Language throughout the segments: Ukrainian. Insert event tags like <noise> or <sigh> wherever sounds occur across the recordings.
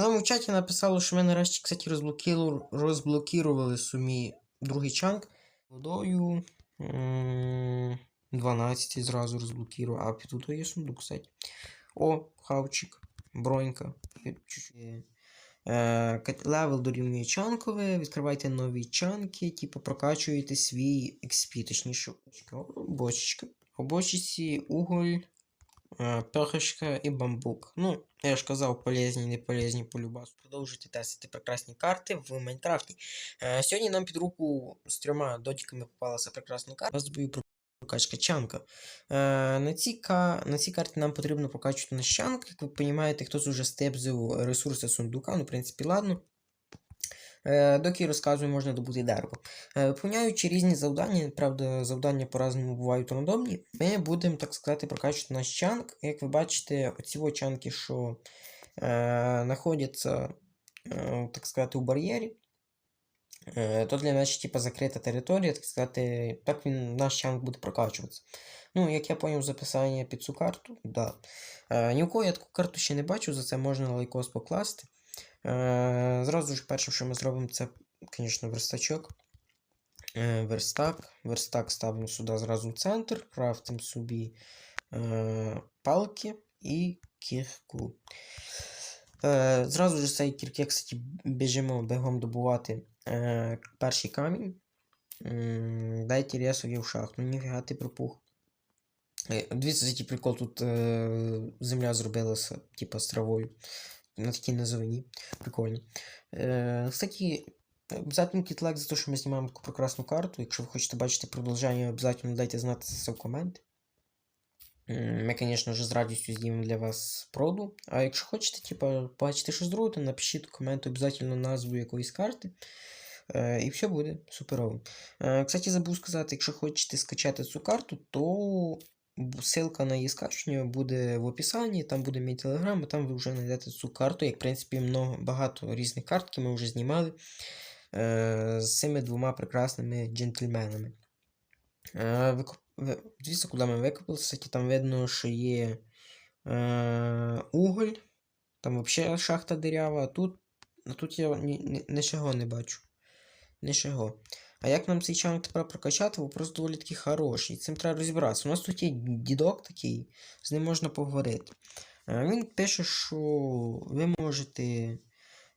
Нам у чаті написало, що ми нарешті, кстати, розблокіру... розблокірували сумі другий чанк. Водою. м, 12 зразу розблокірував. А тут є сундук, кстати. О, хавчик, бронька. Е, кат- Левел дорівнює чанкове, відкривайте нові чанки, типу прокачуєте свій XP, точніше, бочечка. У бочці уголь, е, перышка і бамбук. Ну, я ж казав, полезні, не полезні по любасу. Продовжуйте тестити прекрасні карти в Майнкрафті. Е, сьогодні нам під руку з трьома дотиками попалася прекрасна карта. Вас бою прокачка чанка. Е, на, цій ка... на цій карті нам потрібно прокачувати наш чанк. Як ви розумієте, хтось уже степзив ресурси сундука, ну, в принципі, ладно. Е, доки розказую, можна добути дерево. Е, Виконуючи різні завдання, правда, завдання по-разному бувають рандомні, ми будемо, так сказати, прокачувати наш чанк. Як ви бачите, оці чанки, що е, знаходяться, так сказати, у бар'єрі, то для нас типу, закрита територія, так сказати, так він, наш чанк буде прокачуватися. Ну, як я поняв з описання під цю карту, да. Е, ні у кого я таку карту ще не бачу, за це можна лайкос покласти. Е, Зразу ж перше, що ми зробимо, це, звісно, верстачок. Е, Верстак. Верстак ставимо сюди зразу в центр, крафтимо собі е, палки і кірку. Зразу ж цієї кірки, кстати, біжимо бігом добувати перший камінь. Дайте ресові в шахту. Ніфіга ти припух. Е, Дивіться, який прикол тут земля зробилася, типа з травою. На такій низовині. Прикольно. Е, кстати, обязательно кітлайк за те, що ми знімаємо таку прекрасну карту. Якщо ви хочете бачити продовження, обязательно дайте знати це в коменти. Ми, звісно ж, з радістю знімемо для вас проду. А якщо хочете, типа, бачити щось друге, то напишіть в комент обов'язково назву якоїсь карти. Е, і все буде суперово. Е, кстати, забув сказати, якщо хочете скачати цю карту, то ссылка на її скачування буде в описанні, там буде мій телеграм, і там ви вже знайдете цю карту. Як, в принципі, много, багато різних карт, які ми вже знімали е, з цими двома прекрасними джентльменами. Е, викоп... ви- Звісно, куди ми викопали, кстати, там видно, що є е, уголь, там взагалі шахта дирява, а тут, а тут я ні, ні, нічого не бачу. Нічого. А як нам цей чанк тепер прокачати, вопрос доволі таки хороший. Цим треба розібратися. У нас тут є дідок такий, з ним можна поговорити. Е, Він пише, що ви можете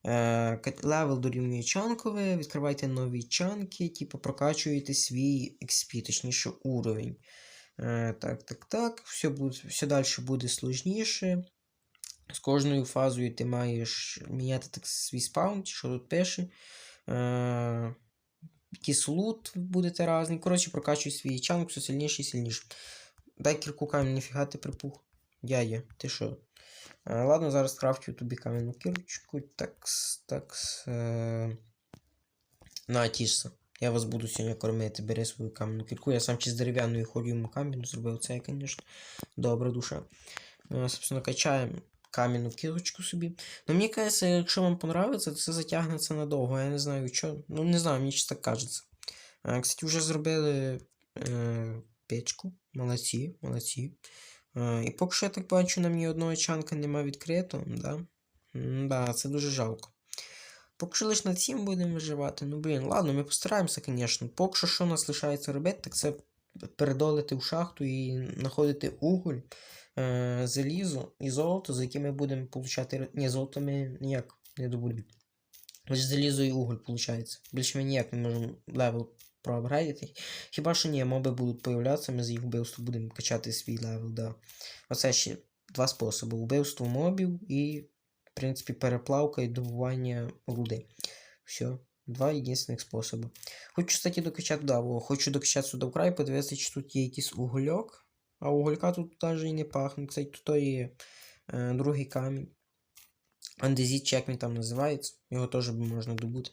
е, левел дорівнює чанкове, відкривайте нові чанки, типу прокачуєте свій XP, точніше уровень. Е, так, так, так. Все, буде, все далі буде сложніше. З кожною фазою ти маєш міняти так свій спаун, що тут пише. Якийсь лут будете різний. Коротше, прокачуй свій чанк все сильніше і сильніше. Дай кірку камінь, ніфіга ти припух. Дядя, ти що? Е, ладно, зараз крафтю тобі кам'яну кірочку. Такс, такс. Е... На, тішся. Я вас буду сьогодні кормити. Бери свою кам'яну кірку. Я сам чи з дерев'яною ходю йому камінь зробив це, звісно. Добра душа. Е, собственно, качаємо кам'яну кірочку собі. Ну, мені кажеться, якщо вам понравиться, то це затягнеться надовго. Я не знаю, що. Ну, не знаю, мені щось так кажеться. Е, Кстати, вже зробили е, печку. Молодці, молодці. Е, і поки що я так бачу, на мені одного чанка нема відкрито. Да? Да, це дуже жалко. Поки що лише над цим будемо виживати. Ну, блін, ладно, ми постараємося, звісно. Поки що, що нас лишається робити, так це передолити в шахту і знаходити уголь, е, залізо і золото, за яке ми будемо получати. Ні, золото ми ніяк не добудемо. Залізо і уголь, виходить. Більше ми ніяк не можемо левел проапгрейдити. Хіба що ні, моби будуть появлятися, ми з їх вбивства будемо качати свій левел, да. Оце ще два способи: вбивство мобів і, в принципі, переплавка і добування руди. Все. Два єдиних способи. Хочу, кстати, докачати, да, хочу докачати сюди вкрай, подивитися, чи тут є якийсь угольок. А уголька тут навіть і не пахне. Кстати, тут є е, другий камінь. Андезіт, чи як він там називається. Його теж можна добути.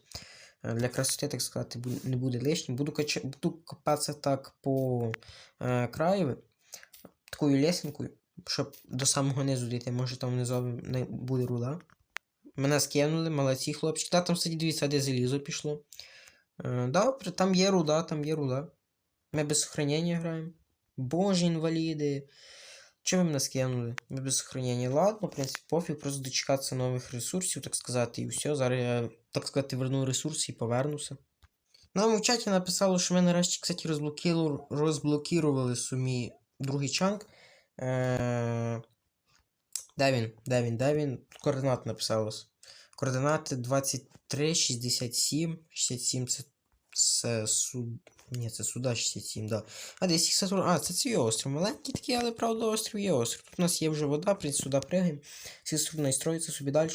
Е, Для красоти, так сказати, не буде лишнім. Буду, кача... Буду копатися так по е, краєві, такою лесенкою, щоб до самого низу дійти. Може там внизу не буде руда. Мене скинули, молодці хлопчики. Та там, кстати, дивіться, де залізо пішло. Е, Добре, там є руда, там є руда. Ми без сохранення граємо. Боже, інваліди. Чи ви мене скинули? Ми без сохранення. Ладно, в принципі, пофіг, просто дочекатися нових ресурсів, так сказати, і все. Зараз я, так сказати, верну ресурси і повернуся. Нам в чаті написало, що ми нарешті, кстати, розблокіру... розблокірували сумі другий чанк. Е... Де він? Де він? Де він? Тут координат написалось. Координати 23, 67. 67 це, це суд. Ні, це суда 67, да. А десь їх Сатурн. А, це цей острів. Маленький такий, але правда острів є острів. Тут у нас є вже вода, при сюди пригаємо. Всі Сатурн настроїться собі далі.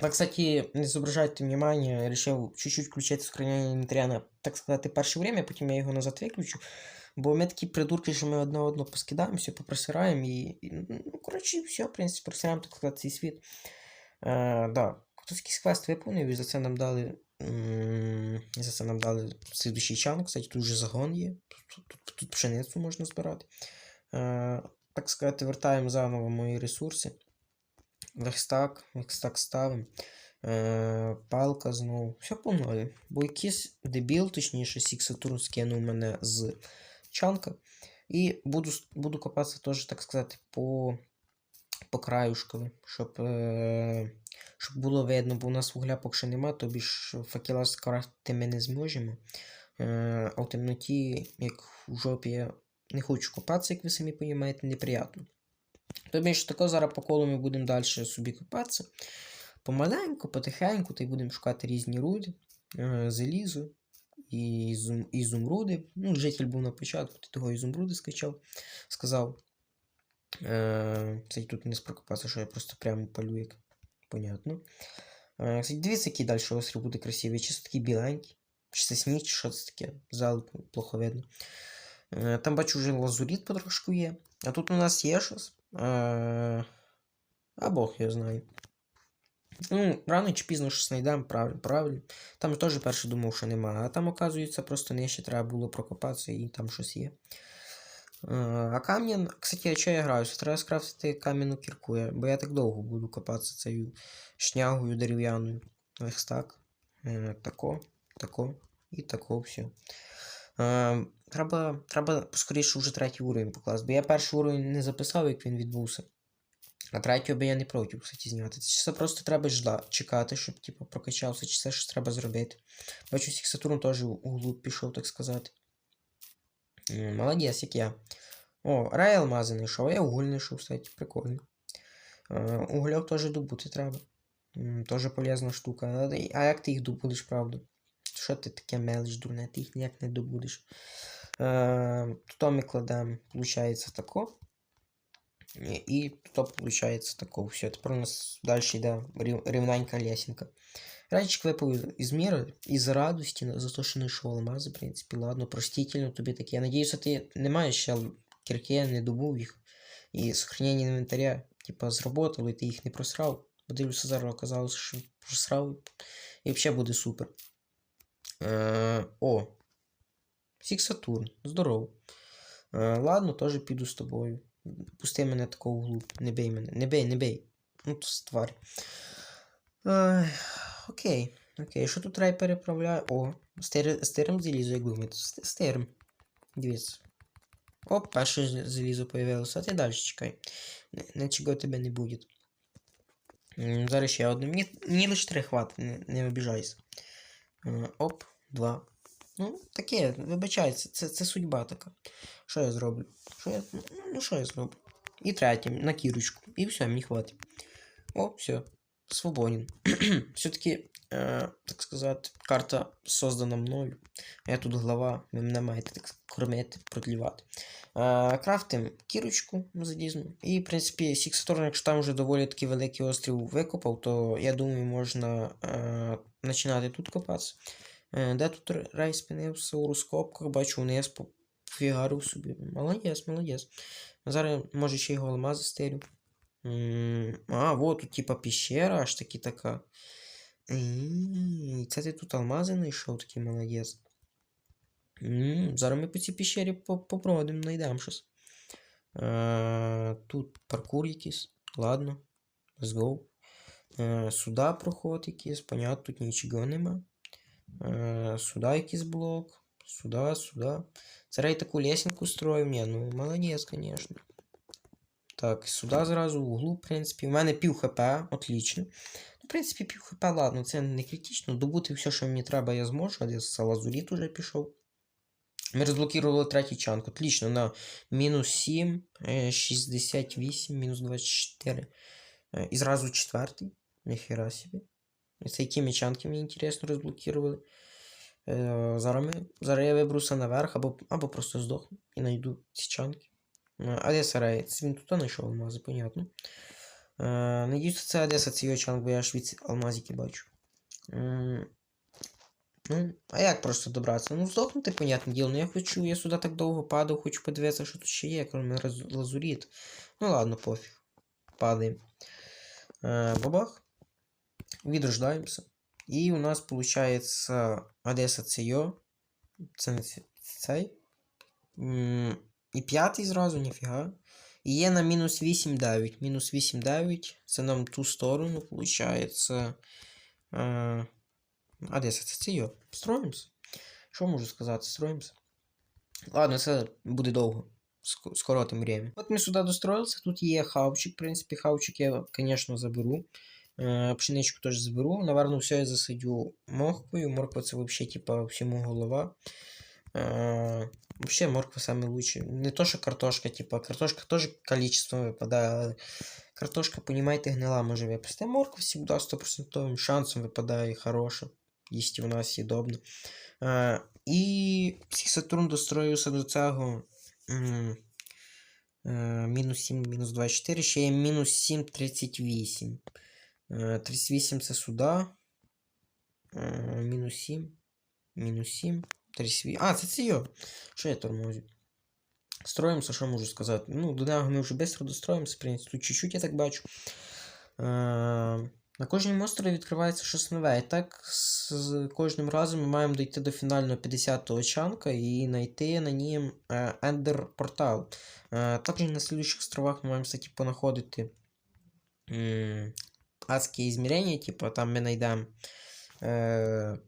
Так, кстати, не зображайте внимание, я решил чуть-чуть включати сохранення інвентаря так сказати, перше время, потім я його назад виключу. Бо ми такі придурки, що ми одне одного поскидаємо, все попросираємо і, і. Ну, коротше, все, в принципі, просираємо, так сказати, цей світ. Е, да. Хтось якийсь квест виповнив, і за це нам дали. За це нам дали слідущий чан. Кстати, тут вже загон є. Тут, тут, тут, пшеницю можна збирати. Е, так сказати, вертаємо заново мої ресурси. Верстак, верстак ставимо. Е, палка знову. Все по нові. Бо якийсь дебіл, точніше, Сік Сатурн скинув мене з чанка. І буду, буду копатися теж, так сказати, по, по краюшкові, щоб, е, щоб було видно, бо у нас вугля поки що нема, тобі ж факела скрафтити ми не зможемо. Е, а в темноті, як в жопі, я не хочу копатися, як ви самі розумієте, неприємно. Тобі ж тако зараз по колу ми будемо далі собі копатися. Помаленьку, потихеньку, та й будемо шукати різні руди, е, залізо і ізум, ізумруди. Ну, житель був на початку, ти того ізумруди скачав, сказав. Е, це тут не спрокопатися, що я просто прямо палю, як понятно. Е, кстати, дивіться, який далі острів буде красивий. Чи це такий біленький, чи це сніг, чи що це таке. Зал плохо видно. Е, Там бачу вже лазуріт потрошку є. А тут у нас є щось. Е, А Бог його знає. Ну, рано чи пізно щось знайдемо, правильно, правильно. Там теж перше думав, що нема, а там, оказується, просто нижче треба було прокопатися і там щось є. Е, А камінь, кстати, а що я граюся? Треба скрафтити кам'яну кірку, бо я так довго буду копатися цією шнягою дерев'яною. Верстак. Е, Тако, тако і тако все. Е, Треба, треба поскоріше вже третій уровень покласти, бо я перший уровень не записав, як він відбувся. А третього би я не проти, кстати, зняти. Це все просто треба чекати, щоб типу, прокачався, чи це щось треба зробити. Бачу, всіх Сатурн теж у глуб пішов, так сказати. Молодець, як я. О, рай алмази знайшов, я уголь знайшов, кстати, прикольно. Угольок теж добути треба. Теж полезна штука. А як ти їх добудеш, правда? Що ти таке мелиш, дурне, ти їх ніяк не добудеш. Тут ми кладемо, виходить, тако. І тут виходить тако. Все, тепер у нас далі йде рівненька лесенка. Ранчик випав із міри, із радості за те, що знайшов алмази, в принципі, ладно, простительно тобі таке. Я надіюся, ти не маєш ще кірки, не добув їх. І сохранення інвентаря, типа, зработало, і ти їх не просрав. Подивлюся, зараз оказалося, що просрав. І взагалі буде супер. Е, о. Сік Сатурн, здорово. Е, ладно, теж піду з тобою. Пусти мене такого вглуб. Не бей мене. Не бей, не бей. Ну, то тварь. Е, окей. Окей, що тут треба переправляти? О, стер... стерем залізо, як думаєте. Ст- Стерем. Дивіться. Оп, перше з- залізо появилося, а ти далі чекай. Н- Нічого тебе не буде. М, Зараз ще одне. Мені, мені лише три хватить, не, не обіжайся. Е, Оп, два. Ну, таке, вибачайте, це, це судьба така. Що я зроблю? Що я... Ну, ну, що я зроблю? І третє, на кірочку. І все, мені хватить. О, все. Свободен. <clears throat> Все-таки, е, так сказати, карта создана мною. Я тут глава, ви мене маєте так кормити, продлівати. Е, крафтим кірочку залізну. І, в принципі, Сіксаторн, якщо там вже доволі такий великий острів викопав, то я думаю, можна е, починати тут копатися. Е, де тут рай спинився у розкопках, бачу вниз по- пофігарив собі. Молодець, молодець. Зараз може ще й голема застелю. А, вот тут типа пещера аж таки така. Це ти тут алмази знайшов, такий молодець. Зараз ми по цій пещері по- попробуємо, знайдемо щось. Е, Тут паркур якийсь. Ладно. Let's go. Е, Сюди проход якийсь, понятно, тут нічого нема. Е, Сюди якийсь блок. Сюди, сюди. Це рей таку лесенку строїв. Ні, ну молодець, конечно. Так, сюди зразу, в углу, в принципі. У мене пів хп, отлично. Ну, в принципі, пів хп, ладно, це не критично. Добути все, що мені треба, я зможу. А десь лазуріт уже пішов. Ми розблокували третій чанк. Отлично, на мінус 7, е, 68, мінус 24. Е, І зразу четвертий. Ніхера собі. Це які мечанки мені інтересно розблокували. Е, зараз, ми, зараз я виберуся наверх, або, або просто здохну і знайду ці чанки. Е, Одеса Рейц, він тут знайшов алмази, понятно. Е, надіюся, це Одеса, чанк, бо я ж алмазики бачу. Ну, а як просто добратися? Ну, здохнути, понятне діло. Ну я хочу, я сюди так довго падав, хочу подивитися, що тут ще є, крім лазуріт. Ну ладно, пофіг. Падаємо. Е, бабах. Відрождаємося. І у нас виходить Одеса Цейо. Це не цей. І п'ятий зразу, ніфіга. І є на мінус 8-9. Мінус 8-9. Це нам ту сторону, виходить. Е, Одеса, це Цейо. Строїмося. Що можу сказати? Строїмося. Ладно, це буде довго. Ск- Скоротим время. От ми сюди достроїлися. Тут є хавчик. В принципі, хавчик я, звісно, заберу. Е, Пшеничку теж заберу. Наверно, все я засадю морквою. Морква це взагалі, типа, всьому голова. Е, Вообще морква саме лучше. Не то, що картошка, типа, картошка теж количество випадає, але картошка, понімаєте, гнила може випасти. Морква завжди 100% шансом випадає хороша. Їсти вона съедобна. Е, і Сатурн достроївся до цього. мінус 7, мінус 24, ще є мінус 7, 38. Е, 38 це сюди. Мінус 7. Мінус 7. 38. А, це йо. Що я тормозю? Строїмося, що можу сказати? Ну, до нього ми вже швидко достроїмося, в принципі, тут чуть-чуть я так бачу. Е, на кожному острові відкривається щось нове. І так з кожним разом ми маємо дійти до фінального 50-го чанка і знайти на нім е, Ender портал. Е, також на слідуючих островах ми маємо, кстати, понаходити адські ізмірення, типу, там ми знайдемо е,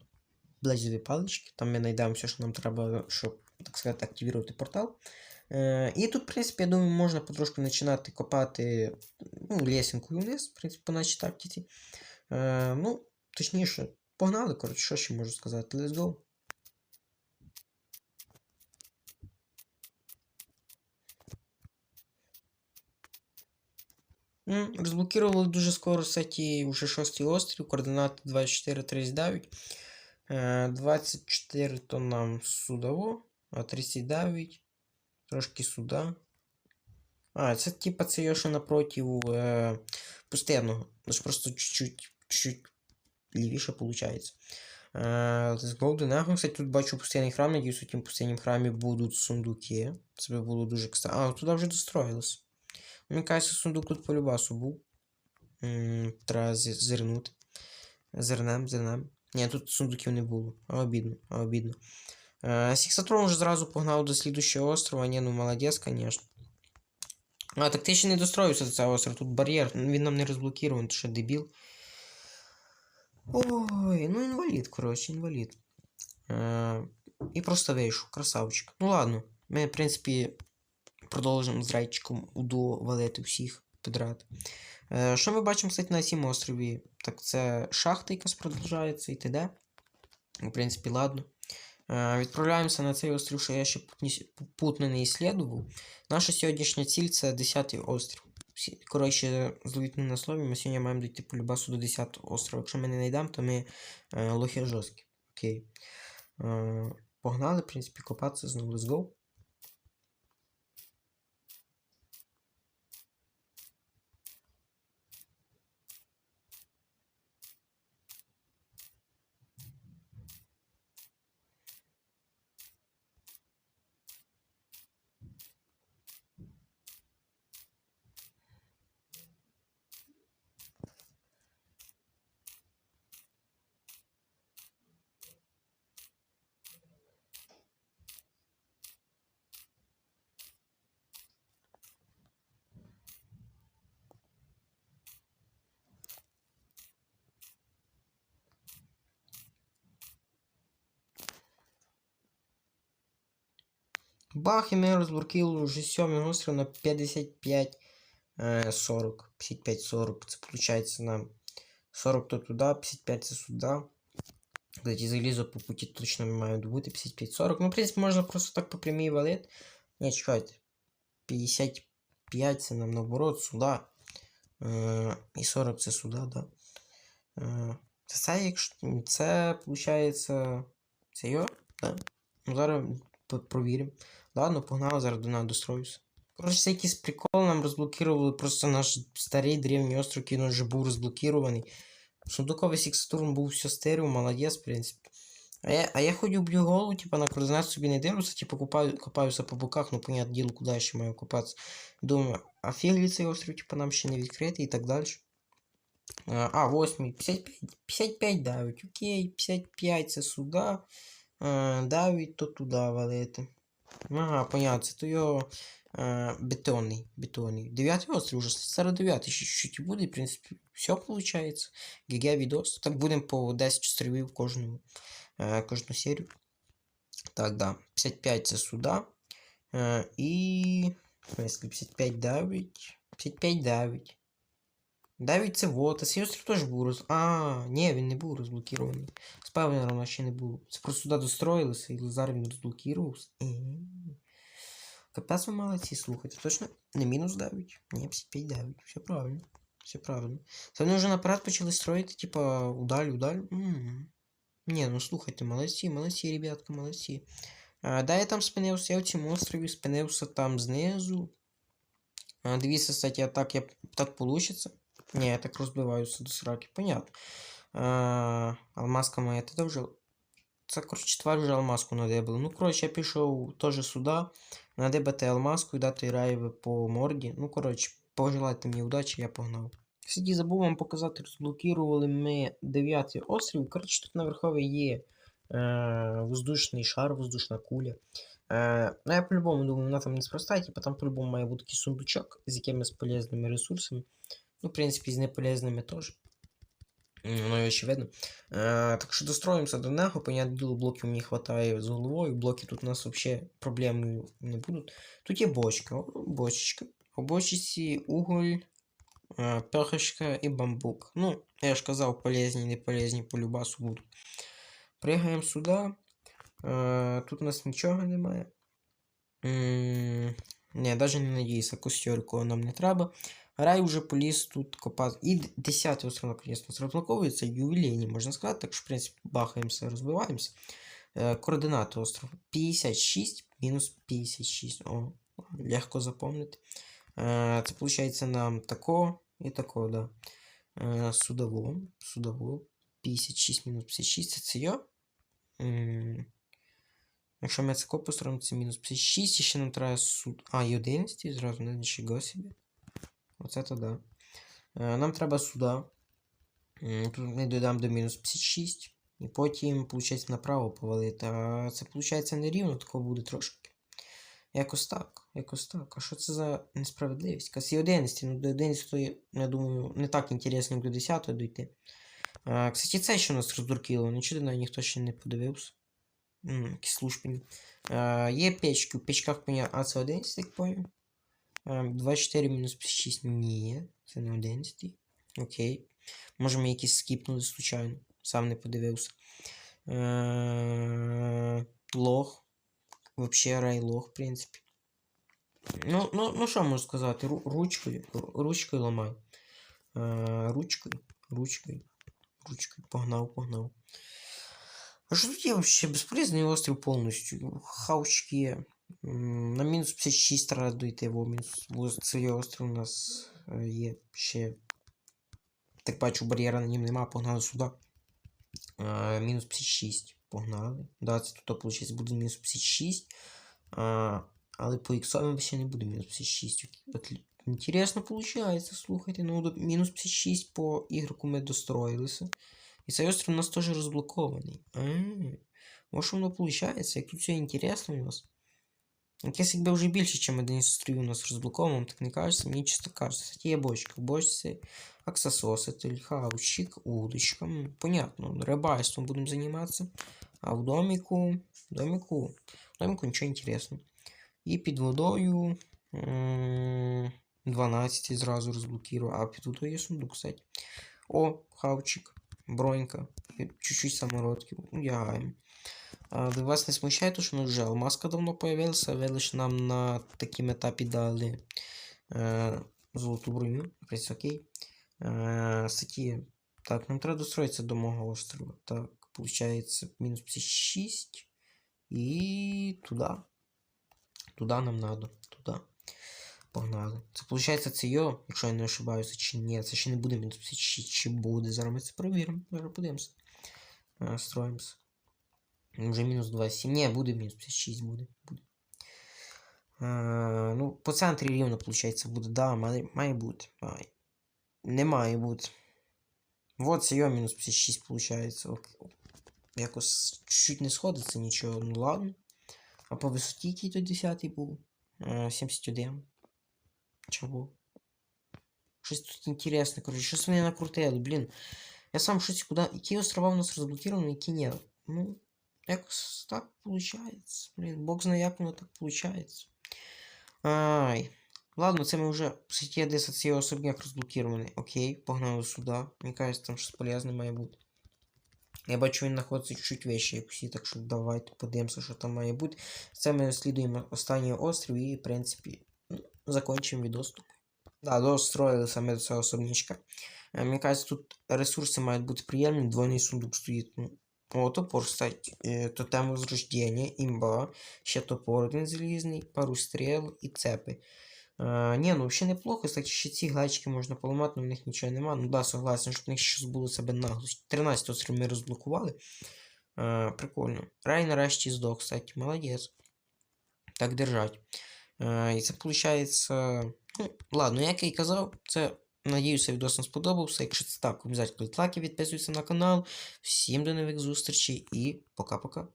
блазові палички, там ми знайдемо все, що нам треба, щоб, так сказати, активувати портал. Е, і тут, в принципі, я думаю, можна потрошку починати копати ну, лесенкою вниз, в принципі, по нашій тактиці. Е, ну, точніше, погнали, коротше, що ще можу сказати. Let's go. Розблокували дуже скоро кстати, вже шостий острів, координати 2439. Е, 24 то нам судово, а 39 трошки сюди. А, це типа це що напротив е, пустинного. Лише просто чуть-чуть чуть лівіше виходить. Е, let's go. Кстати, тут бачу пустинний храм. Надіюсь, у тім пустиннім храмі будуть сундуки. Це би було дуже кстати. А, туди вже достроїлось. Мені кажеться, сундук тут по любасу був. М, Треба зі- Зернем, зернем. Ні, тут сундуків не було. Обідно, обідно. Е, Сіксатрон вже зразу погнав до слідущого острова. Ні, ну молодець, конечно. А, так ти ще не достроївся до цього острова. Тут бар'єр. Він нам не розблокований, ти що дебіл. Ой, ну інвалід, коротше, інвалід. Е, і просто вийшов, красавчик. Ну ладно, ми, в принципі, продовжимо з рейчиком УДО валити всіх підряд. Е, що ми бачимо, кстати, на цьому острові? Так, це шахта, якась продовжується і т.д. В принципі, ладно. Е, Відправляємося на цей острів, що я ще путні- путно не іслідував. Наша сьогоднішня ціль це 10-й острів. Коротше, зловіть на слові, ми сьогодні маємо дійти по любасу до 10-го острова. Якщо ми не знайдемо, то ми е, лохи жорсткі. Окей. Погнали, в принципі, копатися знову. Let's go. Бах, і ми розблокували вже сьомий острів на 55 е, 40, 55, 40. Це виходить нам 40 то туди, 55 це сюди. Кстати, залізо по путі точно ми маємо добути 55-40. Ну, в принципі, можна просто так по прямій валити. Ні, чекайте. 55 це нам наоборот сюди. Е, і 40 це сюди, да. Е, це, це, якщо, це, виходить, це йо, да? Ну, зараз по- провіримо. Ладно, погнали, зараз до нас достроюся. Коротше, це якийсь прикол нам розблокували просто наш старий древній остров, який ну, вже був розблокірований. Сундуковий Сіксатурн був все стерео, молодець, в принципі. А я, а я ходю б'ю голову, типа на координат собі не дивлюся, типу купаю, копаюся по боках, ну понятне діло, куди я ще маю копатися. Думаю, а фіг цей острів, типа, нам ще не відкритий і так далі. А 8, 55, 55 давить, окей, 55 це сюди. А, давить, то туди валити. Ага, понятно, це то його е, бетонний, бетонний. Дев'ятий острів вже зараз дев'ятий, ще чуть-чуть і буде, в принципі, все виходить. ГГ відос. Так будемо по 10 островів кожну, е, кожну серію. Так, да. 55 це сюди. Е, і. В смысле, 55 давить. 55 давить. Давить це вот. А цей острів теж був роз... А, ні, він не був розблокірований. Спавнера у нас ще не було. Це просто сюди достроїлися, і зараз він розблокірувався. Е-е-е. Капець ви молодці, слухайте. Точно не мінус давить? Ні, 55 давить. Все правильно. Все правильно. Це вони вже наперед почали строїти, типа, удаль, удаль. М. Ні, ну слухайте, молодці, молодці, ребятка, молодці. А, да, я там спинився, я в цьому острові спинився там знизу. А, дивіться, кстати, а так, я, так получится. Ні, я так розбиваюся до сраки, понятно. А, алмазка моя, ти вже. Це, коротше, тварь вже алмазку надебали. Ну, коротше, я пішов теж сюди, надебати алмазку і дати раєве по морді. Ну, коротше, пожелайте мені удачі, я погнав. Кстати, забув вам показати, розблокували ми дев'ятий острів. Коротше, тут наверхові є е, воздушний шар, воздушна куля. Е, ну, я по-любому думаю, вона там не спроста, типа там по-любому має бути такий сундучок з якимись полезними ресурсами. Ну, в принципі, з неполезними теж. М, Воно і очевидно. Е, так що достроїмося до нього. Понятне діло, блоків мені вистачає з головою. Блоки тут у нас взагалі проблеми не будуть. Тут є бочка, бочечка. У бочці уголь, е, перхочка і бамбук. Ну, я ж казав, полезні, не полезні по любасу будуть. Пригаємо сюди. Е, тут у нас нічого немає. М, Ні, навіть не надіюся, костюрку нам не треба. Рай вже поліз тут копати. І 10 остров наконец-то розблоковується, ювілейні, можна сказати, так що, в принципі, бахаємося, розбиваємося. Е, координати острова 56 мінус 56. О, легко запомнити. Е, це виходить нам тако і тако, да. Е, судово, судово. 56 мінус 56 це це йо. М, Якщо ми це построїмо, це мінус 56, і ще нам треба суд. А, і 11 зразу, не нічого собі. Оце то да. Е, Нам треба сюди. Тут ми додам до мінус 56. І потім, виходить, направо повалити. А це, виходить, нерівно, такого буде трошки. Якось так. Якось так. А що це за несправедливість? Касі 11, ну до 11, я думаю, не так інтересно, як до 10 дойти. А, кстати, це що у нас роздуркіло, нічого на ніхто ще не подивився. Якісь службені. Є печки, в печках поня... А, це 11, так поняв? А, 24 мінус 56. Ні, це не 11. Окей. Може ми якісь скіпнули случайно. Сам не подивився. Е, Лох. Вообще рай лох, в принципі. Ну, ну, ну що можу сказати? Ру- Ручкою. ру- Ручкою ламай. Е, Ручкою. Ручкою. Ручкою. Погнав, погнав. А що тут є вообще безполезний острів повністю? Хаучки На мінус 56 треба дойти, бо мінус цей острів у нас е, є ще. Так бачу, бар'єра на нім нема, погнали сюди. Е, мінус 56. Погнали. Да, це тут виходить буде мінус 56. А, але по іксовим ще не буде мінус 56. От, інтересно виходить, слухайте. Ну, мінус 56 по ігроку ми достроїлися. І цей острів у нас теж розблокований. А, може воно виходить, як тут все інтересно у нас. Якесь якби вже більше, ніж один із островів у нас розблоковано, так не кажеться, мені чисто кажеться. Кстати, є бочка. В бочці аксососитель, хаучик, удочка. М, Понятно, рибальством будемо займатися. А в домику, в домику, в домику нічого інтересного. І під водою м, 12 зразу розблокував. А тут є сундук, кстати. О, хавчик, бронька. і Чуть-чуть самородків. Уягаємо. Вас не смущає, то, що ну, вже алмазка давно появилася, ви лише нам на такому етапі дали е, золоту броню. Принципі, окей. Е, статті. Так, нам треба достроїтися до мого острова. Так, получається мінус 56. І туди. Туди нам надо. Туди. Погнали. Це виходить, це йо, якщо я не ошибаюся, чи ні. Це ще не буде мінус 56, чи буде. Зараз ми це перевіримо. Зараз подивимося. Е, Строїмося. Вже мінус 27. Ні, буде мінус 56 буде. буде. Е, ну, по центрі рівно, виходить, буде. Да, має, має бути. Має. Не має бути. Вот йо мінус 56 виходить. Якось чуть не сходиться нічого. Ну ладно. А по висоті який то 10 був? Е, 71. Чого? Щось тут інтересне, коротше, щось вони накрутили, блін. Я сам щось куди. Які острова у нас розблоковані, які ні. Ну, якось так виходить. Блін, бог знає, як воно так виходить. Ай. Ладно, це ми вже в сеті 10 цей особняк розблокований. Окей, погнали сюди. Мені кажется, там щось полезне має бути. Я бачу, він знаходиться чуть вище, як так що давайте подивимося, що там має бути. Це ми слідуємо останній острів і, в принципі, закінчимо відос. тут. Да, достроїли саме до цього особнячка. Е, Мені кажется, тут ресурси мають бути приємні, двойний сундук стоїть. Ну, о, топор, кстати, е, тотем возрождення, імба, ще топор один залізний, пару стріл і цепи. Е, ні, ну взагалі неплохо, кстати, ще ці глечики можна поламати, але в них нічого нема. Ну да, согласен, що в них щось було себе наглость. 13 острів ми розблокували. Е, прикольно. Рай нарешті здох, кстати, молодець. Так держать. Е, і це виходить. Ну, ладно, як я і казав, це. Надіюся, відео сподобався. Якщо це так, обов'язково лайки, підписуйтесь на канал. Всім до нових зустрічей і пока-пока.